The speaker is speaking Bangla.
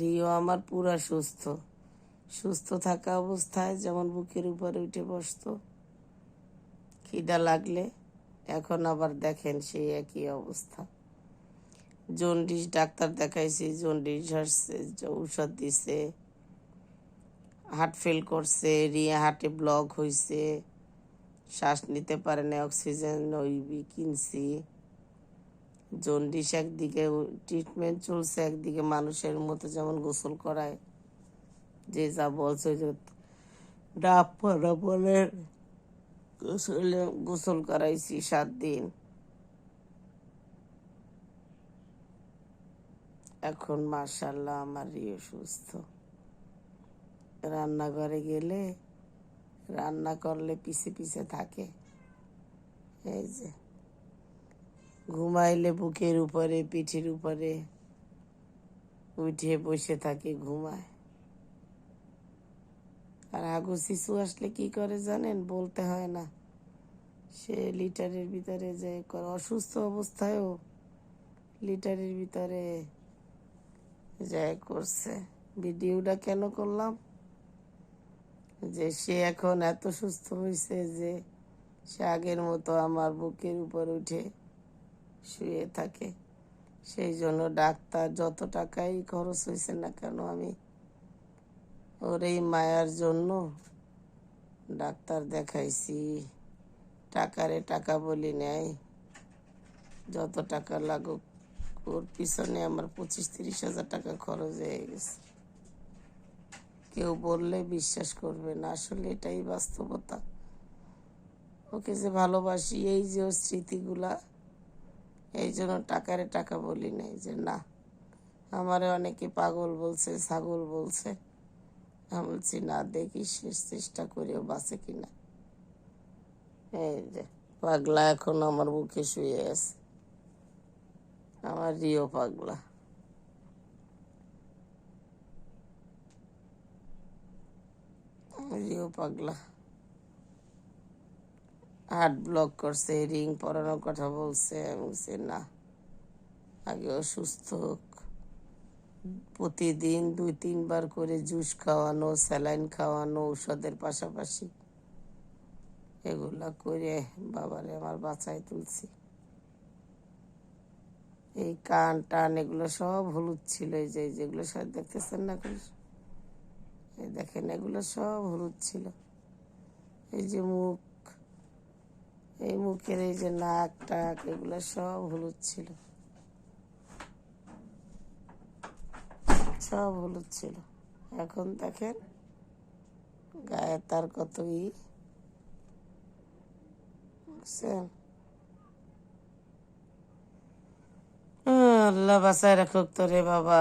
রিও আমার পুরা সুস্থ। সুস্থ থাকা অবস্থায় যেমন বুকের উপরে উঠে বসতো, খিদা লাগলে এখন আবার দেখেন সেই একই অবস্থা। জন্ডিস ডাক্তার দেখাইছি, জন্ডিস হাসছে ঔষধ দিছে, হার্ট ফেল করছে রিয়া হার্টে ব্লক হয়েছে শ্বাস নিতে পারে না, অক্সিজেন ওই কিনছি। জন্ডিস একদিকে ট্রিটমেন্ট চলছে একদিকে, মানুষের মতো যেমন গোসল করায়। যে যা বলছে যে ডাব বলে, গোসলে, গোসল করাইছি সাত দিন। এখন মার্শাল্লাহ আমার রিও সুস্থ। রান্নাঘরে গেলে, রান্না করলে পিছে পিছে থাকে। এই যে। ঘুমাইলে বুকের উপরে, পিঠের উপরে। উঠে বসে থাকে, ঘুমায়। আর আগু শিশু আসলে কি করে জানেন? বলতে হয় না। সে লিটারের ভিতরে যে অসুস্থ অবস্থায়ও লিটারের ভিতরে যায় করছে। ভিডিওটা কেন করলাম? যে সে এখন এত সুস্থ হয়েছে যে সে আগের মতো আমার বুকের উপর উঠে শুয়ে থাকে। সেই জন্য ডাক্তার যত টাকাই খরচ হয়েছে না কেন আমি ওর এই মায়ার জন্য ডাক্তার দেখাইছি। টাকারে টাকা বলি নেয় যত টাকা লাগুক, ওর পিছনে আমার পঁচিশ তিরিশ হাজার টাকা খরচ হয়ে গেছে। কেউ বললে বিশ্বাস করবে না, আসলে এটাই বাস্তবতা। ওকে যে ভালোবাসি, এই যে স্মৃতিগুলা এই জন্য টাকারে টাকা বলি নাই যে, না, আমারে অনেকে পাগল বলছে, ছাগল বলছে। আমি বলছি, না, দেখি শেষ চেষ্টা করেও, বাঁচে কিনা। এই যে, পাগলা এখন আমার বুকে শুয়ে আছে। আমার রিও পাগলা। রিও পাগলা। হার্ট ব্লক করছে, রিং পরানোর কথা বলছে বলছি, না, আগে অসুস্থ হোক। প্রতিদিন দুই, তিনবার করে জুস খাওয়ানো, স্যালাইন খাওয়ানো, ঔষধের পাশাপাশি। এগুলা করে বাবারে আমার বাঁচাই তুলছি। এই কান, টান, এগুলো সব হলুদ ছিল, এই যে যেগুলো সব দেখতেছেন না? এই দেখেন, এগুলো সব হলুদ ছিল। এই যে মুখ এই মুখের এই যে নাক, টাক, এগুলো সব হলুদ ছিল। সব হলুদ ছিল। এখন দেখেন, গায়ে তার কত ই। বুঝছেন? আল্লাহ বাসায় রাখুক তোরে বাবা।